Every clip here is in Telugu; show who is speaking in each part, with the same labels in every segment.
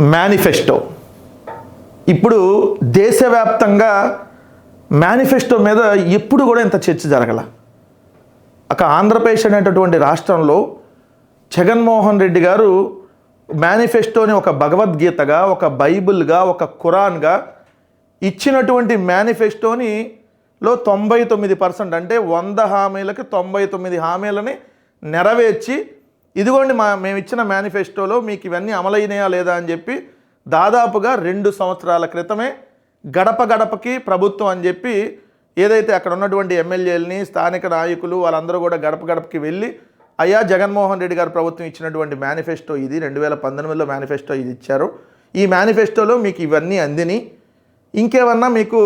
Speaker 1: మేనిఫెస్టో ఇప్పుడు దేశవ్యాప్తంగా మేనిఫెస్టో మీద ఎప్పుడు కూడా ఇంత చర్చ జరగల. ఒక ఆంధ్రప్రదేశ్ అనేటటువంటి రాష్ట్రంలో జగన్మోహన్ రెడ్డి గారు మేనిఫెస్టోని ఒక భగవద్గీతగా ఒక బైబిల్గా ఒక ఖురాన్గా ఇచ్చినటువంటి మేనిఫెస్టోని లో తొంభై తొమ్మిది పర్సెంట్ అంటే వంద హామీలకి తొంభై తొమ్మిది హామీలని నెరవేర్చి ఇదిగోండి మా మేము ఇచ్చిన మేనిఫెస్టోలో మీకు ఇవన్నీ అమలైనయా లేదా అని చెప్పి దాదాపుగా రెండు సంవత్సరాల క్రితమే గడప గడపకి ప్రభుత్వం అని చెప్పి ఏదైతే అక్కడ ఉన్నటువంటి ఎమ్మెల్యేలని స్థానిక నాయకులు వాళ్ళందరూ కూడా గడప గడపకి వెళ్ళి అయ్యా జగన్మోహన్ రెడ్డి గారు ప్రభుత్వం ఇచ్చినటువంటి మేనిఫెస్టో ఇది రెండు వేల పంతొమ్మిదిలో మేనిఫెస్టో ఇది ఇచ్చారు. ఈ మేనిఫెస్టోలో మీకు ఇవన్నీ అందిని. ఇంకేమన్నా మీకు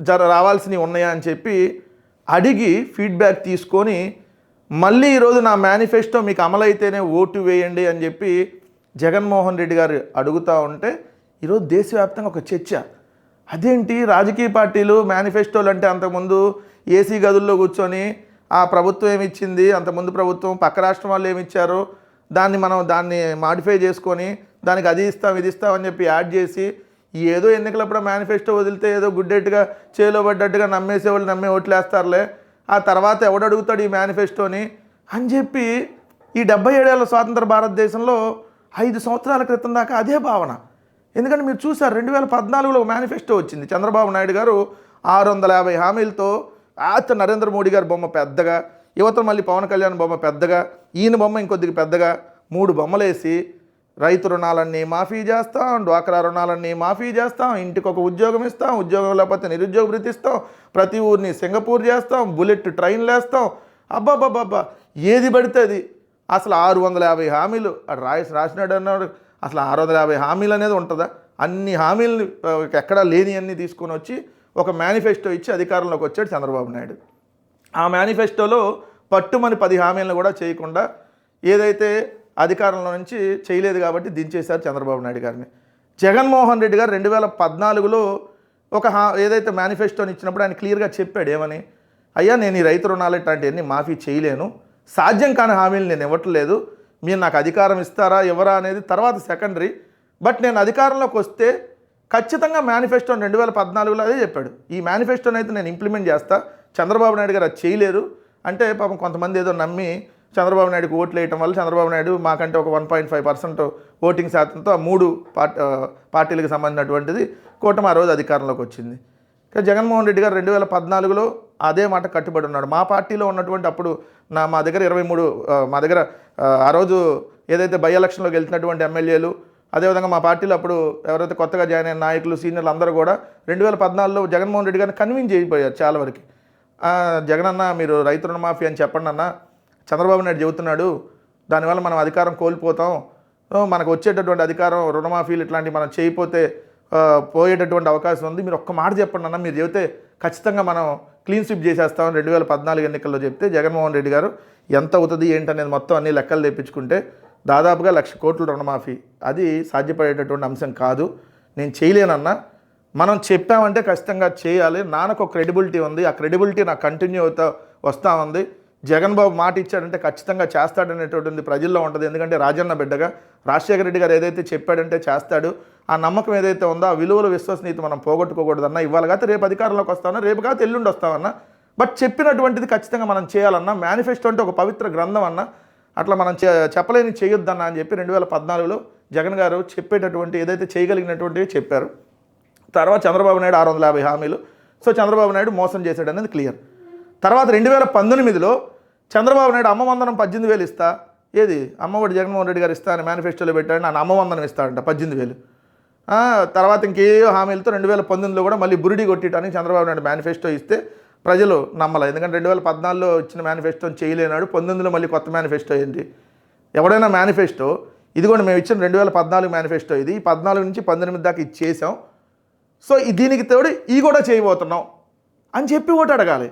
Speaker 1: జర రావాల్సినవి ఉన్నాయా? అని చెప్పి అడిగి ఫీడ్బ్యాక్ తీసుకొని మళ్ళీ ఈరోజు నా మేనిఫెస్టో మీకు అమలైతేనే ఓటు వేయండి అని చెప్పి జగన్మోహన్ రెడ్డి గారు అడుగుతూ ఉంటే ఈరోజు దేశవ్యాప్తంగా ఒక చర్చ. అదేంటి? రాజకీయ పార్టీలు మేనిఫెస్టోలు అంటే అంతకుముందు ఏసీ గదుల్లో కూర్చొని ఆ ప్రభుత్వం ఏమిచ్చింది అంతకుముందు ప్రభుత్వం పక్క రాష్ట్రం వాళ్ళు ఏమిచ్చారో దాన్ని మనం దాన్ని మాడిఫై చేసుకొని దానికి అది ఇస్తాం ఇది ఇస్తాం అని చెప్పి యాడ్ చేసి ఏదో ఎన్నికలప్పుడు మేనిఫెస్టో వదిలితే ఏదో గుడ్డెట్టుగా చేలో పడ్డట్టుగా నమ్మేసే వాళ్ళు నమ్మే ఓట్లు వేస్తారులే ఆ తర్వాత ఎవడు అడుగుతాడు ఈ మేనిఫెస్టోని అని చెప్పి ఈ డెబ్బై ఏడేళ్ళ స్వాతంత్ర భారతదేశంలో ఐదు సంవత్సరాల క్రితం దాకా అదే భావన. ఎందుకంటే మీరు చూసారు రెండు వేల పద్నాలుగులో మేనిఫెస్టో వచ్చింది. చంద్రబాబు నాయుడు గారు ఆరు వందల యాభై హామీలతో ఆత నరేంద్ర మోడీ గారి బొమ్మ పెద్దగా యువత మళ్ళీ పవన్ కళ్యాణ్ బొమ్మ పెద్దగా ఈయన బొమ్మ ఇంకొద్దిగా పెద్దగా మూడు బొమ్మలేసి రైతు రుణాలన్నీ మాఫీ చేస్తాం డ్వాక్రా రుణాలన్నీ మాఫీ చేస్తాం ఇంటికి ఒక ఉద్యోగం ఇస్తాం ఉద్యోగం లేకపోతే నిరుద్యోగ వృత్తి ప్రతి ఊరిని సింగపూర్ చేస్తాం బుల్లెట్ ట్రైన్లు వేస్తాం. అబ్బాబ్బాబ్బా ఏది పడితే అది. అసలు ఆరు వందల యాభై హామీలు రాయస్ రాసినాడు అన్నాడు అసలు ఆరు వందల యాభై హామీలు అనేది ఉంటుందా? అన్ని హామీలని ఎక్కడా లేని అన్ని తీసుకొని వచ్చి ఒక మేనిఫెస్టో ఇచ్చి అధికారంలోకి వచ్చాడు చంద్రబాబు నాయుడు. ఆ మేనిఫెస్టోలో పట్టుమని పది హామీలను కూడా చేయకుండా ఏదైతే అధికారంలో నుంచి చేయలేదు కాబట్టి దించేశారు చంద్రబాబు నాయుడు గారిని. జగన్మోహన్ రెడ్డి గారు రెండు వేల పద్నాలుగులో ఒక హా ఏదైతే మేనిఫెస్టోని ఇచ్చినప్పుడు ఆయన క్లియర్గా చెప్పాడు ఏమని? అయ్యా నేను ఈ రైతు రుణాలు ఇట్లాంటివన్నీ మాఫీ చేయలేను. సాధ్యం కాని హామీలు నేను ఇవ్వట్లేదు. మీరు నాకు అధికారం ఇస్తారా ఇవ్వరా అనేది తర్వాత సెకండరీ బట్ నేను అధికారంలోకి వస్తే ఖచ్చితంగా మేనిఫెస్టోని రెండు వేల పద్నాలుగులో అదే చెప్పాడు. ఈ మేనిఫెస్టోని అయితే నేను ఇంప్లిమెంట్ చేస్తా. చంద్రబాబు నాయుడు గారు అది చేయలేరు. అంటే పాపం కొంతమంది ఏదో నమ్మి చంద్రబాబు నాయుడుకు ఓట్లు వేయటం వల్ల చంద్రబాబు నాయుడు మాకంటే ఒక one point five percent voting శాతంతో ఆ మూడు పార్టీ పార్టీలకు సంబంధించినటువంటిది కూటమి ఆ రోజు అధికారంలోకి వచ్చింది. కానీ జగన్మోహన్ రెడ్డి గారు రెండు వేల పద్నాలుగులో అదే మాట కట్టుబడి ఉన్నాడు. మా పార్టీలో ఉన్నటువంటి అప్పుడు నా మా దగ్గర ఇరవై మూడు మా దగ్గర ఆ, రోజు ఏదైతే బై ఎలక్షన్లోకి వెళ్తున్నటువంటి ఎమ్మెల్యేలు అదేవిధంగా మా పార్టీలో అప్పుడు ఎవరైతే కొత్తగా జాయిన్ అయిన నాయకులు సీనియర్లు అందరూ కూడా రెండు వేల పద్నాలుగులో జగన్మోహన్ రెడ్డి గారిని కన్విన్స్ చేయబోయారు చాలా వరకు. జగన్ అన్న మీరు రైతు రుణమాఫీ అని చెప్పండి అన్న చంద్రబాబు నాయుడు చెబుతున్నాడు దానివల్ల మనం అధికారం కోల్పోతాం. మనకు వచ్చేటటువంటి అధికారం రుణమాఫీలు ఇట్లాంటివి మనం చేయకపోతే పోయేటటువంటి అవకాశం ఉంది. మీరు ఒక్క మాట చెప్పండి అన్న మీరు చెబితే ఖచ్చితంగా మనం క్లీన్ స్విప్ చేసేస్తాం రెండు వేల పద్నాలుగు ఎన్నికల్లో చెప్తే జగన్మోహన్ రెడ్డి గారు ఎంత అవుతుంది ఏంటనేది మొత్తం అన్ని లెక్కలు తెప్పించుకుంటే దాదాపుగా లక్ష కోట్ల రుణమాఫీ. అది సాధ్యపడేటటువంటి అంశం కాదు. నేను చేయలేనన్నా మనం చెప్పామంటే ఖచ్చితంగా చేయాలి. నాన్నకు ఒక క్రెడిబిలిటీ ఉంది. ఆ క్రెడిబిలిటీ నాకు కంటిన్యూ అవుతా వస్తూ ఉంది. జగన్ బాబు మాట ఇచ్చాడంటే ఖచ్చితంగా చేస్తాడనేటువంటిది ప్రజల్లో ఉంటుంది. ఎందుకంటే రాజన్న బిడ్డగా రాజశేఖర రెడ్డి గారు ఏదైతే చెప్పాడంటే చేస్తాడు ఆ నమ్మకం ఏదైతే ఉందో ఆ విలువల విశ్వసనీయత మనం పోగొట్టుకోకూడదన్నా ఇవాళ కాదు రేపు అధికారంలోకి వస్తామన్నా రేపు కాదు ఎల్లుండి వస్తామన్నా బట్ చెప్పినటువంటిది ఖచ్చితంగా మనం చేయాలన్నా మేనిఫెస్టో అంటే ఒక పవిత్ర గ్రంథం అన్నా అట్లా మనం చెప్పలేని చేయొద్దన్నా అని చెప్పి రెండు వేల పద్నాలుగులో జగన్ గారు చెప్పేటటువంటి ఏదైతే చేయగలిగినటువంటివి చెప్పారు. తర్వాత చంద్రబాబు నాయుడు ఆరు వందల యాభై హామీలు. సో చంద్రబాబు నాయుడు మోసం చేశాడు అనేది క్లియర్. తర్వాత రెండు వేల పంతొమ్మిదిలో చంద్రబాబు నాయుడు అమ్మవందనం పద్దెనిమిది వేలు ఇస్తా. ఏది? అమ్మఒడి జగన్మోహన్ రెడ్డి గారు ఇస్తా అని మేనిఫెస్టోలో పెట్టాడు. నన్ను అమ్మవందనం ఇస్తాడంట పద్దెనిమిది వేలు. తర్వాత ఇంకేయో హామీలతో రెండు వేల పంతొమ్మిదిలో కూడా మళ్ళీ బురిడి కొట్టడానికి చంద్రబాబు నాయుడు మేనిఫెస్టో ఇస్తే ప్రజలు నమ్మలే. ఎందుకంటే రెండు వేల పద్నాలుగులో ఇచ్చిన మేనిఫెస్టోని చేయలేనాడు. పంతొమ్మిదిలో మళ్ళీ కొత్త మేనిఫెస్టో ఏంటి ఎవడైనా మేనిఫెస్టో? ఇదిగోండి మేము ఇచ్చిన రెండు వేల పద్నాలుగు మేనిఫెస్టో ఇది. పద్నాలుగు నుంచి పంతొమ్మిది దాకా ఇచ్చేసాం సో దీనికి తోడు ఈ కూడా చేయబోతున్నాం అని చెప్పి ఓటు అడగాలి.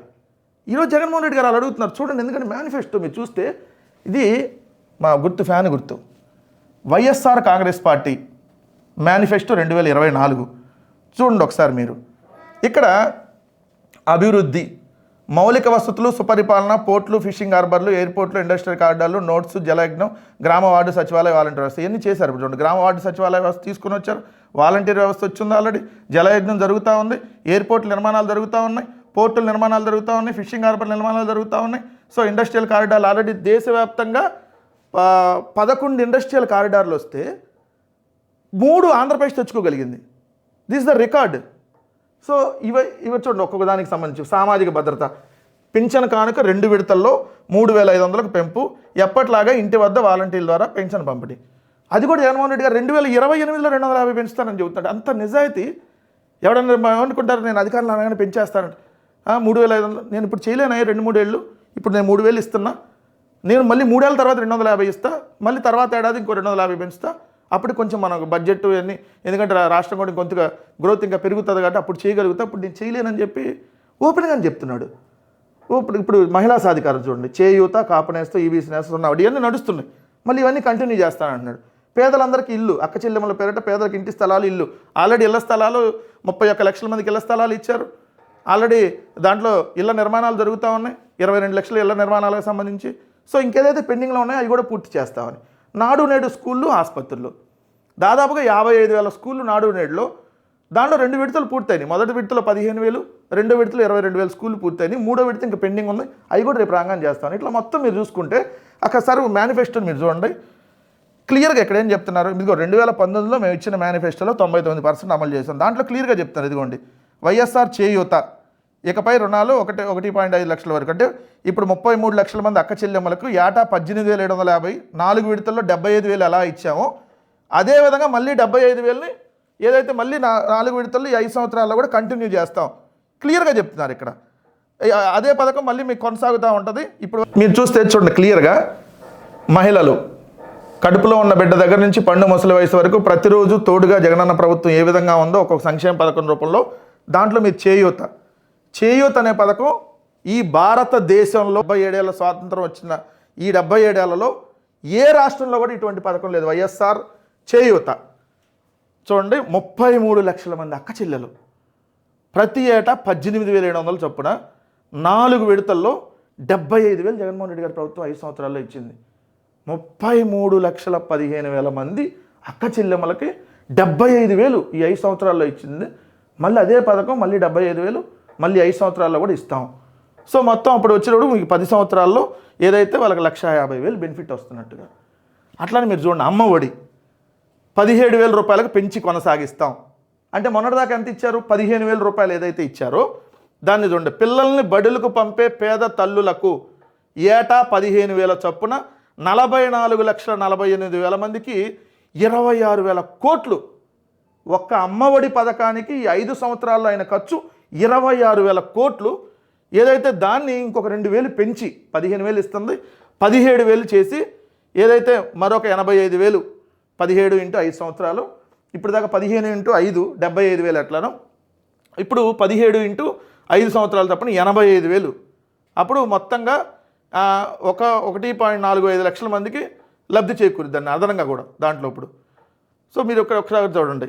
Speaker 1: ఈరోజు జగన్మోహన్ రెడ్డి గారు అలా అడుగుతున్నారు. చూడండి ఎందుకంటే మేనిఫెస్టో మీరు చూస్తే ఇది మా గుర్తు ఫ్యాన్ గుర్తు. వైఎస్ఆర్ కాంగ్రెస్ పార్టీ మేనిఫెస్టో రెండు వేల ఇరవై నాలుగు. చూడండి ఒకసారి మీరు. ఇక్కడ అభివృద్ధి మౌలిక వసతులు సుపరిపాలన పోర్ట్లు ఫిషింగ్ హార్బర్లు ఎయిర్పోర్ట్లు ఇండస్ట్రియల్ కారిడార్లు నోట్స్ జలయజ్ఞం గ్రామ వార్డు సచివాలయ వాలంటీర్ వ్యవస్థ ఇవన్నీ చేశారు. ఇప్పుడు చూడండి గ్రామ వార్డు సచివాలయ వ్యవస్థ తీసుకుని వచ్చారు. వాలంటీర్ వ్యవస్థ వచ్చింది ఆల్రెడీ. జలయజ్ఞం జరుగుతూ ఉంది. ఎయిర్పోర్ట్ నిర్మాణాలు జరుగుతూ ఉన్నాయి. పోర్టుల నిర్మాణాలు జరుగుతూ ఉన్నాయి ఫిషింగ్ హార్బర్ నిర్మాణాలు జరుగుతూ ఉన్నాయి. సో ఇండస్ట్రియల్ కారిడార్లు ఆల్రెడీ దేశవ్యాప్తంగా పదకొండు ఇండస్ట్రియల్ కారిడార్లు వస్తే మూడు ఆంధ్రప్రదేశ్ తెచ్చుకోగలిగింది. దిస్ ద రికార్డ్ సో ఇవ ఇవి చూడండి ఒక్కొక్క దానికి సంబంధించి సామాజిక భద్రత. పింఛన్ కానుక రెండు విడతల్లో మూడు వేల ఐదు వందలకు పెంపు. ఎప్పట్లాగా ఇంటి వద్ద వాలంటీర్ల ద్వారా పెన్షన్ పంపిణీ. అది కూడా జగన్మోహన్ రెడ్డి గారు రెండు వేల ఇరవై ఎనిమిదిలో రెండు వందల యాభై పెంచుతానని చెబుతాడు. అంత నిజాయితీ. ఎవడన్నా అనుకుంటారు నేను అధికారులు అనగానే పెంచేస్తానంట. మూడు వేల ఐదు వందలు. నేను ఇప్పుడు చేయలేను రెండు మూడేళ్ళు. ఇప్పుడు నేను మూడు వేలు ఇస్తున్నా. నేను మళ్ళీ మూడేళ్ళ తర్వాత రెండు వందల యాభై ఇస్తా. మళ్ళీ తర్వాత ఏడాది ఇంకో రెండు వందల యాభై పెంచుతా. అప్పుడు కొంచెం మనకు బడ్జెట్ అన్ని ఎందుకంటే రాష్ట్రం కూడా కొంతగా గ్రోత్ ఇంకా పెరుగుతుంది కాబట్టి అప్పుడు చేయగలుగుతా. అప్పుడు నేను చేయలేనని చెప్పి ఓపెన్గా చెప్తున్నాడు. ఇప్పుడు ఇప్పుడు మహిళా సాధికారం చూడండి. చేయూత కాపనేస్తో ఈబీసీ నేస్తో ఉన్నాడు ఇవన్నీ నడుస్తున్నాయి. మళ్ళీ ఇవన్నీ కంటిన్యూ చేస్తానంటున్నాడు. పేదలందరికీ ఇల్లు అక్క చెల్లెమ్మల పేరట పేదలకు ఇంటి స్థలాలు ఇల్లు. ఆల్రెడీ ఇళ్ళ స్థలాలు ముప్పై ఒక్క లక్షల మందికి ఇళ్ళ స్థలాలు ఇచ్చారు. ఆల్రెడీ దాంట్లో ఇళ్ళ నిర్మాణాలు జరుగుతూ ఉన్నాయి. ఇరవై రెండు లక్షల ఇళ్ళ నిర్మాణాలకు సంబంధించి. సో ఇంకేదైతే పెండింగ్లో ఉన్నాయో అవి కూడా పూర్తి చేస్తామని. నాడు నేడు స్కూళ్ళు ఆసుపత్రులు. దాదాపుగా యాభై ఐదు వేల స్కూళ్ళు నాడు నేడులో. దాంట్లో రెండు విడతలు పూర్తయినాయి. మొదటి విడతలో పదిహేను వేలు రెండో విడతలో ఇరవై రెండు వేల స్కూళ్ళు పూర్తయినాయి. మూడో విడత ఇంకా పెండింగ్ ఉంది. అవి కూడా రేపు రాగానే చేస్తాను ఇట్లా మొత్తం మీరు చూసుకుంటే అక్కడ సార్ మేనిఫెస్టోని మీరు చూడండి. క్లియర్గా ఇక్కడ ఏం చెప్తున్నారు? ఇదిగో రెండు వేల పంతొమ్మిదిలో మేము ఇచ్చిన మేనిఫెస్టోలో తొంభై తొమ్మిది పర్సెంట్ అమలు చేసాం దాంట్లో క్లియర్గా చెప్తున్నారు. ఇదిగోండి. వైఎస్ఆర్ చేయూత. ఇకపై రుణాలు ఒకటి ఒకటి పాయింట్ ఐదు లక్షల వరకు. అంటే ఇప్పుడు ముప్పై మూడు లక్షల మంది అక్క చెల్లెమ్మలకు ఏటా పద్దెనిమిది వేల ఏడు వందల యాభై నాలుగు విడతల్లో డెబ్బై ఐదు వేలు ఎలా ఇచ్చామో అదేవిధంగా మళ్ళీ డెబ్బై ఐదు వేలని ఏదైతే మళ్ళీ నా నాలుగు విడతల్లో ఈ ఐదు సంవత్సరాల్లో కూడా కంటిన్యూ చేస్తాం. క్లియర్గా చెప్తున్నారు ఇక్కడ. అదే పథకం మళ్ళీ మీకు కొనసాగుతూ ఉంటుంది. ఇప్పుడు మీరు చూస్తే చూడండి క్లియర్గా. మహిళలు కడుపులో ఉన్న బిడ్డ దగ్గర నుంచి పండు ముసలి వయసు వరకు ప్రతిరోజు తోడుగా జగనన్న ప్రభుత్వం ఏ విధంగా ఉందో ఒక్కొక్క సంక్షేమ పథకం రూపంలో దాంట్లో మీరు చేయూత. చేయూత అనే పథకం ఈ భారతదేశంలో డెబ్బై ఏడేళ్ళ స్వాతంత్రం వచ్చిన ఈ డెబ్బై ఏడేళ్ళలో ఏ రాష్ట్రంలో కూడా ఇటువంటి పథకం లేదు. వైఎస్ఆర్ చేయూత. చూడండి ముప్పై మూడు లక్షల మంది అక్క చెల్లెలు. ప్రతి ఏటా పద్దెనిమిది వేల ఏడు వందల చొప్పున నాలుగు విడతల్లో డెబ్బై ఐదు వేలు జగన్మోహన్ రెడ్డి గారి ప్రభుత్వం ఐదు సంవత్సరాల్లో ఇచ్చింది. ముప్పై మూడు లక్షల పదిహేను వేల మంది అక్క చెల్లెమ్మలకి డెబ్బై ఐదు వేలు ఈ ఐదు సంవత్సరాల్లో ఇచ్చింది. మళ్ళీ అదే పథకం మళ్ళీ డెబ్బై ఐదు వేలు మళ్ళీ ఐదు సంవత్సరాల్లో కూడా ఇస్తాం. సో మొత్తం అప్పుడు వచ్చినప్పుడు మీకు పది సంవత్సరాల్లో ఏదైతే వాళ్ళకి లక్ష యాభై వేలు బెనిఫిట్ వస్తున్నట్టుగా. అట్లానే మీరు చూడండి అమ్మ ఒడి. పదిహేడు వేల రూపాయలకు పెంచి కొనసాగిస్తాం. అంటే మొన్నటిదాకా ఎంత ఇచ్చారు? పదిహేను వేల రూపాయలు ఏదైతే ఇచ్చారో దాన్ని చూడండి పిల్లల్ని బడులకు పంపే పేద తల్లులకు ఏటా పదిహేను వేల చొప్పున నలభై నాలుగు లక్షల నలభై ఎనిమిది వేల మందికి ఇరవై ఆరు వేల కోట్లు ఒక్క అమ్మఒడి పథకానికి ఐదు సంవత్సరాల్లో అయిన ఖర్చు ఇరవై ఆరు వేల కోట్లు. ఏదైతే దాన్ని ఇంకొక రెండు వేలు పెంచి పదిహేను వేలు ఇస్తుంది పదిహేడు వేలు చేసి ఏదైతే మరొక ఎనభై ఐదు వేలు పదిహేడు ఇంటూ ఐదు సంవత్సరాలు ఇప్పుడు దాకా పదిహేను ఇంటూ ఐదు డెబ్బై ఐదు వేలు ఎట్లానో. ఇప్పుడు పదిహేడు ఇంటూ ఐదు సంవత్సరాలు తప్పని ఎనభై ఐదు వేలు. అప్పుడు మొత్తంగా ఒక ఒకటి పాయింట్ నాలుగు ఐదు లక్షల మందికి లబ్ధి చేకూరుద్ది దాన్ని అదనంగా కూడా దాంట్లో ఇప్పుడు. సో మీరు ఒక ఒకసారి చూడండి.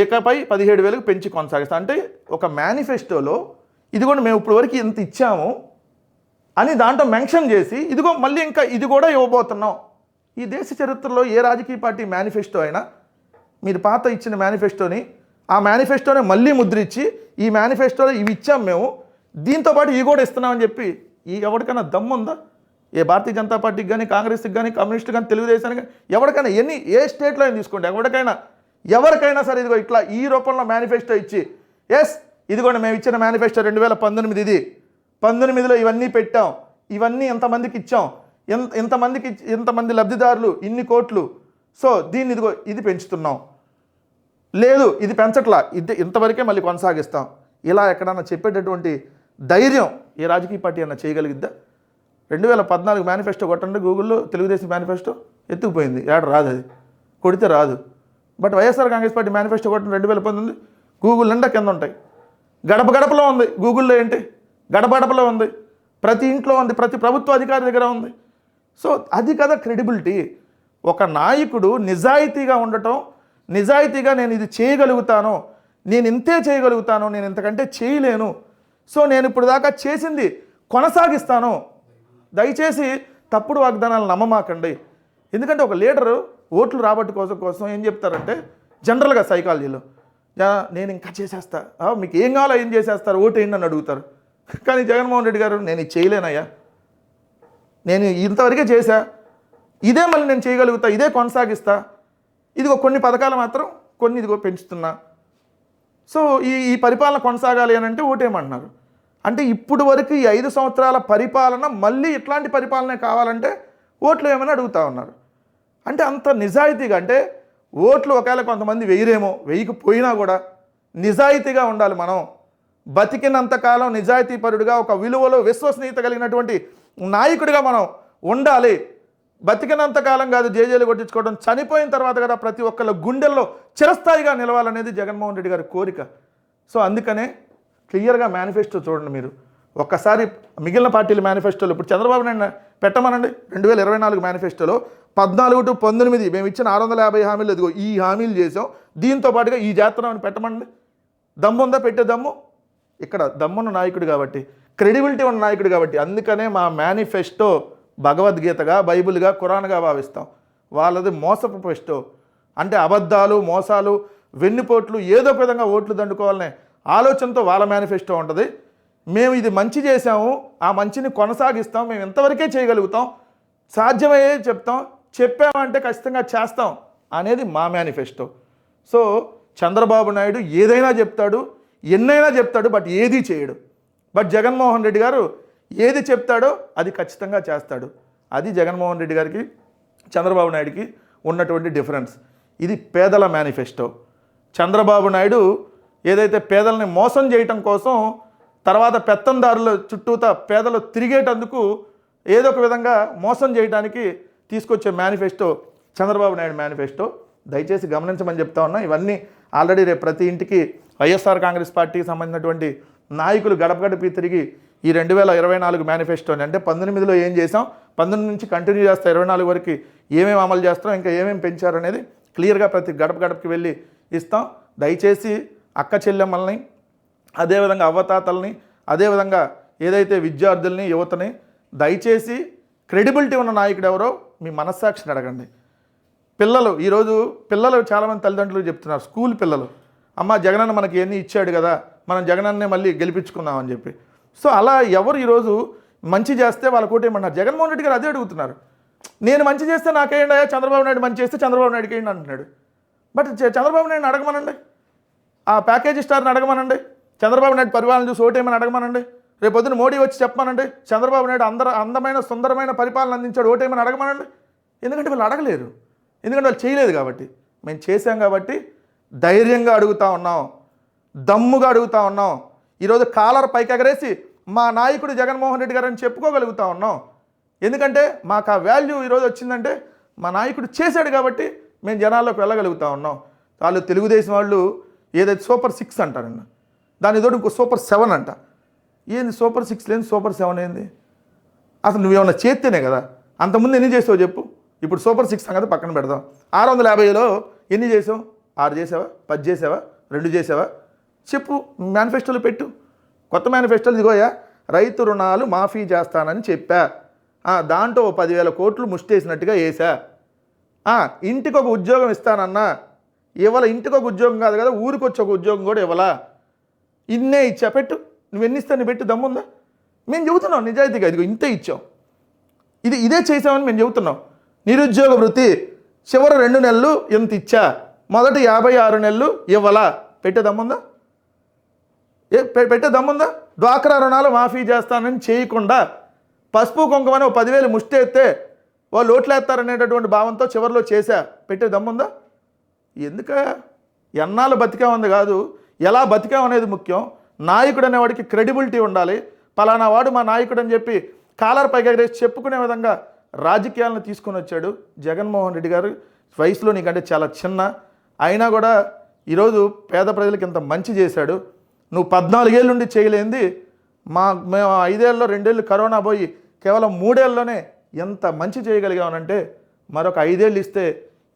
Speaker 1: ఏకపై పదిహేడు వేలకు పెంచి కొనసాగిస్తాం. అంటే ఒక మేనిఫెస్టోలో ఇదిగోండి మేము ఇప్పుడు వరకు ఇంత ఇచ్చాము అని దాంట్లో మెన్షన్ చేసి ఇదిగో మళ్ళీ ఇంకా ఇది కూడా ఇవ్వబోతున్నాం. ఈ దేశ చరిత్రలో ఏ రాజకీయ పార్టీ మేనిఫెస్టో అయినా మీరు పాత ఇచ్చిన మేనిఫెస్టోని ఆ మేనిఫెస్టోనే మళ్ళీ ముద్రించి ఈ మేనిఫెస్టోలో ఇవి ఇచ్చాం మేము దీంతో పాటు ఇవి కూడా ఇస్తున్నామని చెప్పి ఈ ఎవరికైనా దమ్ముందా ఏ భారతీయ జనతా పార్టీకి కానీ కాంగ్రెస్కి కానీ కమ్యూనిస్ట్ కానీ తెలుగుదేశానికి కానీ ఎవరికైనా ఎన్ని ఏ స్టేట్లో అయినా తీసుకోండి. ఎవరికైనా ఎవరికైనా సరే ఇదిగో ఇట్లా ఈ రూపంలో మేనిఫెస్టో ఇచ్చి ఎస్ ఇదిగోండి మేము ఇచ్చిన మేనిఫెస్టో రెండు వేల పంతొమ్మిది ఇది. పంతొమ్మిదిలో ఇవన్నీ పెట్టాం. ఇవన్నీ ఎంతమందికి ఇచ్చాం? ఎంత ఎంతమందికి ఎంతమంది లబ్ధిదారులు? ఇన్ని కోట్లు. సో దీన్ని ఇదిగో ఇది పెంచుతున్నాం. లేదు ఇది పెంచట్లా. ఇది ఇంతవరకే మళ్ళీ కొనసాగిస్తాం. ఇలా ఎక్కడన్నా చెప్పేటటువంటి ధైర్యం ఏ రాజకీయ పార్టీ అన్న చేయగలిగిద్దా? రెండు వేల పద్నాలుగు మేనిఫెస్టో కొట్టండి గూగుల్లో తెలుగుదేశం మేనిఫెస్టో ఎత్తుకుపోయింది. ఏడ రాదు అది. కొడితే రాదు. But YSR Congress party manifesto కూడా రెండు వేల పంతొమ్మిది గూగుల్ నిండా కింద ఉంటాయి. గడప గడపలో ఉంది. గూగుల్లో ఏంటి? గడప గడపలో ఉంది. ప్రతి ఇంట్లో ఉంది. ప్రతి ప్రభుత్వ అధికారి దగ్గర ఉంది. సో అది కదా క్రెడిబిలిటీ. ఒక నాయకుడు నిజాయితీగా ఉండటం నిజాయితీగా నేను ఇది చేయగలుగుతాను నేను ఇంతే చేయగలుగుతాను నేను ఇంతకంటే చేయలేను. సో నేను ఇప్పుడు దాకా చేసింది కొనసాగిస్తాను. దయచేసి తప్పుడు వాగ్దానాలు నమ్మమాకండి. ఎందుకంటే ఒక లీడరు ఓట్లు రాబట్టు కోసం కోసం ఏం చెప్తారంటే జనరల్గా సైకాలజీలో నేను ఇంకా చేసేస్తా. మీకు ఏం కావాలో ఏం చేసేస్తారు ఓటు ఏంటి అని అడుగుతారు. కానీ జగన్మోహన్ రెడ్డి గారు నేను ఇది చేయలేనయ్యా. నేను ఇంతవరకే చేశా. ఇదే మళ్ళీ నేను చేయగలుగుతా ఇదే కొనసాగిస్తా. ఇదిగో కొన్ని పథకాలు మాత్రం కొన్ని ఇదిగో పెంచుతున్నా. సో ఈ ఈ పరిపాలన కొనసాగాలి అని అంటే ఓటేమంటున్నారు అంటే ఇప్పుడు వరకు ఈ ఐదు సంవత్సరాల పరిపాలన మళ్ళీ ఇట్లాంటి పరిపాలనే కావాలంటే ఓట్లు ఏమని అడుగుతా ఉన్నారు. అంటే అంత నిజాయితీగా అంటే ఓట్లు ఒకవేళ కొంతమంది వెయ్యరేమో వెయ్యకపోయినా కూడా నిజాయితీగా ఉండాలి మనం. బతికినంతకాలం నిజాయితీపరుడిగా ఒక విలువలో విశ్వసనీయత కలిగినటువంటి నాయకుడిగా మనం ఉండాలి. బతికినంతకాలం కాదు జేజేలు కొట్టించుకోవడం చనిపోయిన తర్వాత కదా ప్రతి ఒక్కళ్ళ గుండెల్లో చిరస్థాయిగా నిలవాలనేది జగన్మోహన్ రెడ్డి గారి కోరిక. సో అందుకనే క్లియర్గా మేనిఫెస్టో చూడండి మీరు. ఒక్కసారి మిగిలిన పార్టీల మేనిఫెస్టోలో ఇప్పుడు చంద్రబాబు నాయుడు పెట్టమనండి రెండు వేల ఇరవై నాలుగు మేనిఫెస్టోలో పద్నాలుగు టు పంతొమ్మిది మేము ఇచ్చిన ఆరు వందల యాభై హామీలు ఇదిగో ఈ హామీలు చేసాం దీంతో పాటుగా ఈ జాతర పెట్టమండి? దమ్ము ఉందా? పెట్టే దమ్ము? ఇక్కడ దమ్మున్న నాయకుడు కాబట్టి క్రెడిబిలిటీ ఉన్న నాయకుడు కాబట్టి అందుకనే మా మేనిఫెస్టో భగవద్గీతగా బైబిల్గా ఖురాన్గా భావిస్తాం. వాళ్ళది మోసపు ఫెస్టో. అంటే అబద్ధాలు మోసాలు వెన్నుపోట్లు ఏదో ఒక విధంగా ఓట్లు దండుకోవాలనే ఆలోచనతో వాళ్ళ మేనిఫెస్టో ఉంటుంది. మేము ఇది మంచి చేసాము ఆ మంచిని కొనసాగిస్తాం. మేము ఎంతవరకే చేయగలుగుతాం. సాధ్యమయ్యే చెప్తాం. చెప్పామంటే ఖచ్చితంగా చేస్తాం అనేది మా మేనిఫెస్టో. సో చంద్రబాబు నాయుడు ఏదైనా చెప్తాడు ఎన్నైనా చెప్తాడు బట్ ఏది చేయడు. బట్ జగన్మోహన్ రెడ్డి గారు ఏది చెప్తాడో అది ఖచ్చితంగా చేస్తాడు. అది జగన్మోహన్ రెడ్డి గారికి చంద్రబాబు నాయుడుకి ఉన్నటువంటి డిఫరెన్స్. ఇది పేదల మేనిఫెస్టో. చంద్రబాబు నాయుడు ఏదైతే పేదల్ని మోసం చేయటం కోసం తర్వాత పెత్తందారుల చుట్టూతా పేదలు తిరిగేటందుకు ఏదో ఒక విధంగా మోసం చేయడానికి తీసుకొచ్చే మేనిఫెస్టో చంద్రబాబు నాయుడు మేనిఫెస్టో దయచేసి గమనించమని చెప్తా ఉన్నా ఇవన్నీ ఆల్రెడీ రేపు ప్రతి ఇంటికి వైఎస్ఆర్ కాంగ్రెస్ పార్టీకి సంబంధించినటువంటి నాయకులు గడప గడిపి తిరిగి ఈ రెండు వేల ఇరవై నాలుగు మేనిఫెస్టోని అంటే పంతొమ్మిదిలో ఏం చేసాం పంతొమ్మిది నుంచి కంటిన్యూ చేస్తా ఇరవై నాలుగు వరకు ఏమేమి అమలు చేస్తాం ఇంకా ఏమేమి పెంచారు అనేది క్లియర్గా ప్రతి గడప గడపకి వెళ్ళి ఇస్తాం. దయచేసి అక్క చెల్లెమ్మల్ని అదేవిధంగా అవ్వతాతల్ని అదేవిధంగా ఏదైతే విద్యార్థుల్ని యువతని దయచేసి క్రెడిబిలిటీ ఉన్న నాయకుడు ఎవరో మీ మనస్సాక్షిని అడగండి. పిల్లలు ఈరోజు పిల్లలు చాలామంది తల్లిదండ్రులు చెప్తున్నారు స్కూల్ పిల్లలు అమ్మ జగనన్న మనకి ఎన్ని ఇచ్చాడు కదా మనం జగనన్నే మళ్ళీ గెలిపించుకుందామని చెప్పి. సో అలా ఎవరు ఈరోజు మంచి చేస్తే వాళ్ళ ఏమన్నారు? జగన్మోహన్ రెడ్డి గారు అదే అడుగుతున్నారు. నేను మంచి చేస్తే నాకేయండి అయ్యా చంద్రబాబు నాయుడు మంచి చేస్తే చంద్రబాబు నాయుడుకి ఏంటి అంటున్నాడు? బట్ చ- చంద్రబాబు నాయుడు అడగమనండి. ఆ ప్యాకేజీ స్టార్ని అడగమనండి. చంద్రబాబు నాయుడు పరిపాలన చూసి ఓటేమని అడగమనండి. రేపు పొద్దున మోడీ వచ్చి చెప్పమనండి చంద్రబాబు నాయుడు అందర అందమైన సుందరమైన పరిపాలన అందించాడు ఓటేమని అడగమనండి. ఎందుకంటే వాళ్ళు అడగలేరు. ఎందుకంటే వాళ్ళు చేయలేదు కాబట్టి. మేము చేశాం కాబట్టి ధైర్యంగా అడుగుతా ఉన్నాం. దమ్ముగా అడుగుతా ఉన్నాం. ఈరోజు కాలర్ పైకి ఎగరేసి మా నాయకుడు జగన్మోహన్ రెడ్డి గారు అని చెప్పుకోగలుగుతా ఉన్నాం. ఎందుకంటే మాకు ఆ వాల్యూ ఈరోజు వచ్చిందంటే మా నాయకుడు చేశాడు కాబట్టి మేము జనాల్లోకి వెళ్ళగలుగుతా ఉన్నాం. వాళ్ళు తెలుగుదేశం వాళ్ళు ఏదైతే సూపర్ సిక్స్ అంటారన్న దాని తోడు ఇంకో సూపర్ సెవెన్ అంట. ఏంది సూపర్ సిక్స్ లేని సూపర్ సెవెన్ ఏంది? అసలు నువ్వేమన్నా చేస్తేనే కదా? అంతకుముందు ఎన్ని చేసావు చెప్పు? ఇప్పుడు సూపర్ సిక్స్ సంగతి పక్కన పెడదాం. ఆరు వందల యాభైలో ఎన్ని చేసావు? ఆరు చేసావా? పది చేసావా? రెండు చేసావా? చెప్పు మేనిఫెస్టోలో పెట్టు. కొత్త మేనిఫెస్టోలు ఇదిగోయా రైతు రుణాలు మాఫీ చేస్తానని చెప్పా. దాంట్లో ఓ పదివేల కోట్లు ముష్టేసినట్టుగా వేసా ఇంటికి ఒక ఉద్యోగం ఇస్తానన్నా. ఇవ్వాల ఇంటికి ఒక ఉద్యోగం కాదు కదా ఊరికి వచ్చి ఒక ఉద్యోగం కూడా ఇవ్వాలా? ఇన్నే ఇచ్చా పెట్టు. నువ్వు ఎన్ని ఇస్తాను పెట్టి దమ్ముందా? మేము చెబుతున్నాం నిజాయితీగా ఇదిగో ఇంతే ఇచ్చాం. ఇది ఇదే చేసామని మేము చెబుతున్నాం. నిరుద్యోగ వృత్తి చివరి రెండు నెలలు ఎంత ఇచ్చా? మొదటి యాభై ఆరు నెలలు ఇవ్వలా? పెట్టే దమ్ముందా? ఏ పె- పెట్టే దమ్ముందా? డ్వాక్రా రుణాలు మాఫీ చేస్తానని చేయకుండా పసుపు కుంకుమని ఓ పదివేలు ముష్టి ఎత్తే వాళ్ళు ఓట్లేస్తారనేటటువంటి భావంతో చివరిలో చేశా. పెట్టే దమ్ముందా? ఎందుక? ఎన్నాళ్ళు బతికామంది కాదు. ఎలా బతికామనేది ముఖ్యం. నాయకుడు అనేవాడికి క్రెడిబిలిటీ ఉండాలి. పలానా వాడు మా నాయకుడు అని చెప్పి కాలర్ పైకి రేసి చెప్పుకునే విధంగా రాజకీయాలను తీసుకొని వచ్చాడు జగన్మోహన్ రెడ్డి గారు. వయసులో నీకంటే చాలా చిన్న. అయినా కూడా ఈరోజు పేద ప్రజలకు ఇంత మంచి చేశాడు. నువ్వు పద్నాలుగేళ్ళుండి చేయలేంది. మా మేము ఐదేళ్ళలో రెండేళ్ళు కరోనా పోయి కేవలం మూడేళ్ళలోనే ఎంత మంచి చేయగలిగామనంటే మరొక ఐదేళ్ళు ఇస్తే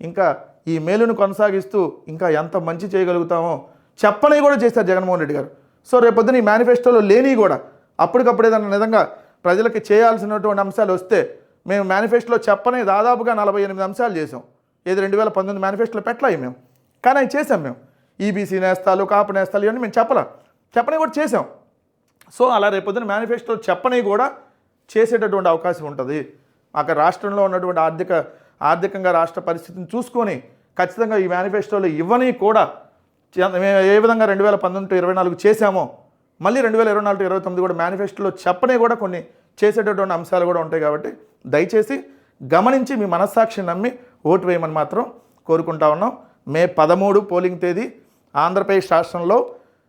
Speaker 1: ఇంకా ఈ మేలును కొనసాగిస్తూ ఇంకా ఎంత మంచి చేయగలుగుతామో చెప్పని కూడా చేశారు జగన్మోహన్ రెడ్డి గారు. సో రేపొద్దున ఈ మేనిఫెస్టోలో లేని కూడా అప్పటికప్పుడు ఏదైనా నిజంగా ప్రజలకి చేయాల్సినటువంటి అంశాలు వస్తే మేము మేనిఫెస్టోలో చెప్పనే దాదాపుగా నలభై ఎనిమిది అంశాలు చేసాం ఏది రెండు వేల పంతొమ్మిది మేనిఫెస్టోలో పెట్టలే మేము. కానీ అవి చేసాం మేము. ఈబీసీ నేస్తాలు కాపు నేస్తాలు ఇవన్నీ మేము చెప్పలా. చెప్పని కూడా చేసాం సో అలా రేపొద్దున మేనిఫెస్టో చెప్పని కూడా చేసేటటువంటి అవకాశం ఉంటుంది. అక్కడ రాష్ట్రంలో ఉన్నటువంటి ఆర్థిక ఆర్థికంగా రాష్ట్ర పరిస్థితిని చూసుకొని ఖచ్చితంగా ఈ మేనిఫెస్టోలో ఇవ్వని కూడా మేము ఏ విధంగా రెండు వేల పంతొమ్మిది ఇరవై నాలుగు చేశామో మళ్ళీ రెండు వేల ఇరవై నాలుగు ఇరవై తొమ్మిది కూడా మేనిఫెస్టోలో చెప్పనే కూడా కొన్ని చేసేటటువంటి అంశాలు కూడా ఉంటాయి కాబట్టి దయచేసి గమనించి మీ మనస్సాక్షిని నమ్మి ఓటు వేయమని మాత్రం కోరుకుంటా ఉన్నాం. మే పదమూడు పోలింగ్ తేదీ ఆంధ్రప్రదేశ్ రాష్ట్రంలో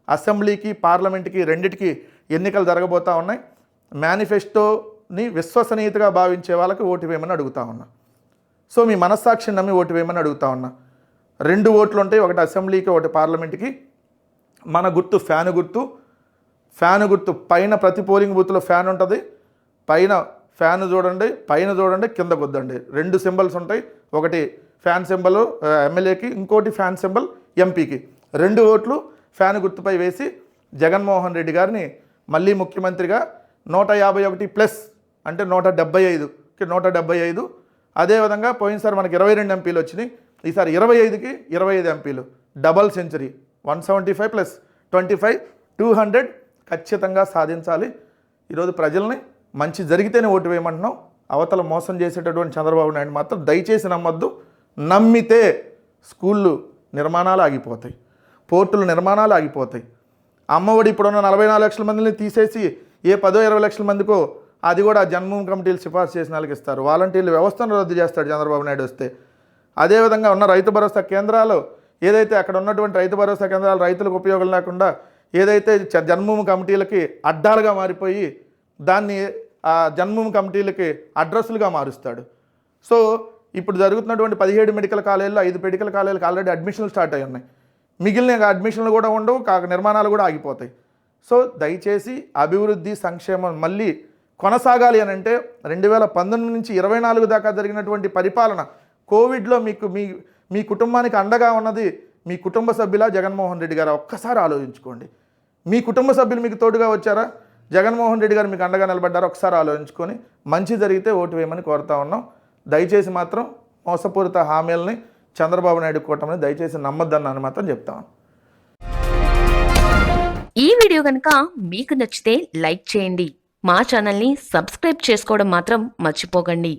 Speaker 1: అసెంబ్లీకి పార్లమెంట్కి రెండిటికి ఎన్నికలు జరగబోతూ ఉన్నాయి. మేనిఫెస్టోని విశ్వసనీయతగా భావించే వాళ్ళకి ఓటు వేయమని అడుగుతా ఉన్నా. సో మీ మనస్సాక్షిని నమ్మి ఓటు వేయమని అడుగుతా ఉన్నా. రెండు ఓట్లు ఉంటాయి ఒకటి అసెంబ్లీకి ఒకటి పార్లమెంట్కి. మన గుర్తు ఫ్యాన్ గుర్తు. ఫ్యాన్ గుర్తు పైన ప్రతి పోలింగ్ బూత్లో ఫ్యాన్ ఉంటుంది. పైన ఫ్యాన్ చూడండి పైన చూడండి కింద కొద్దండి. రెండు సింబల్స్ ఉంటాయి ఒకటి ఫ్యాన్ సింబల్ ఎమ్మెల్యేకి ఇంకోటి ఫ్యాన్ సింబల్ ఎంపీకి. రెండు ఓట్లు ఫ్యాన్ గుర్తుపై వేసి జగన్మోహన్ రెడ్డి గారిని మళ్ళీ ముఖ్యమంత్రిగా నూట యాభై ఒకటి ప్లస్ అంటే నూట డెబ్బై ఐదుకి నూట డెబ్బై ఐదు. అదేవిధంగా పోయినసారి మనకి ఇరవై రెండు ఎంపీలు వచ్చినాయి. ఈసారి ఇరవై ఐదుకి ఇరవై ఐదు ఎంపీలు. Double century. One seventy five plus twenty five two hundred ఖచ్చితంగా సాధించాలి. ఈరోజు ప్రజల్ని మంచి జరిగితేనే ఓటు వేయమంటున్నాం. అవతల మోసం చేసేటటువంటి చంద్రబాబు నాయుడు మాత్రం దయచేసి నమ్మద్దు. నమ్మితే స్కూళ్ళు నిర్మాణాలు ఆగిపోతాయి. పోర్టులు నిర్మాణాలు ఆగిపోతాయి. అమ్మఒడి ఇప్పుడున్న నలభై నాలుగు లక్షల మందిని తీసేసి ఏ పదో ఇరవై లక్షల మందికో అది కూడా జన్మభూమి కమిటీలు సిఫార్సు చేసిన వాళ్ళకి ఇస్తారు. వాలంటీర్ల వ్యవస్థను రద్దు చేస్తాడు చంద్రబాబు నాయుడు వస్తే. అదేవిధంగా ఉన్న రైతు భరోసా కేంద్రాలు ఏదైతే అక్కడ ఉన్నటువంటి రైతు భరోసా కేంద్రాలు రైతులకు ఉపయోగం లేకుండా ఏదైతే జన్మభూమి కమిటీలకి అడ్డాలుగా మారిపోయి దాన్ని ఆ జన్మభూమి కమిటీలకి అడ్రస్లుగా మారుస్తాడు. సో ఇప్పుడు జరుగుతున్నటువంటి పదిహేడు మెడికల్ కాలేజీలో ఐదు మెడికల్ కాలేజీలకు ఆల్రెడీ అడ్మిషన్లు స్టార్ట్ అయి ఉన్నాయి. మిగిలిన అడ్మిషన్లు కూడా ఉండవు కాక నిర్మాణాలు కూడా ఆగిపోతాయి. సో దయచేసి అభివృద్ధి సంక్షేమం మళ్ళీ కొనసాగాలి అని అంటే రెండు వేల పంతొమ్మిది నుంచి ఇరవై నాలుగు దాకా జరిగినటువంటి పరిపాలన కోవిడ్లో మీకు మీ మీ కుటుంబానికి అండగా ఉన్నది మీ కుటుంబ సభ్యులా జగన్మోహన్ రెడ్డి గారు. ఒక్కసారి ఆలోచించుకోండి. మీ కుటుంబ సభ్యులు మీకు తోడుగా వచ్చారా? జగన్మోహన్ రెడ్డి గారు మీకు అండగా నిలబడ్డారు? ఒకసారి ఆలోచించుకొని మంచి జరిగితే ఓటు వేయమని కోరుతా ఉన్నాం. దయచేసి మాత్రం మోసపూరిత హామీలని చంద్రబాబు నాయుడు కూటమిని దయచేసి నమ్మొద్దన్నాను మాత్రం చెప్తాను
Speaker 2: ఈ వీడియో కనుక మీకు నచ్చితే లైక్ చేయండి. మా ఛానల్ని సబ్స్క్రైబ్ చేసుకోవడం మాత్రం మర్చిపోకండి.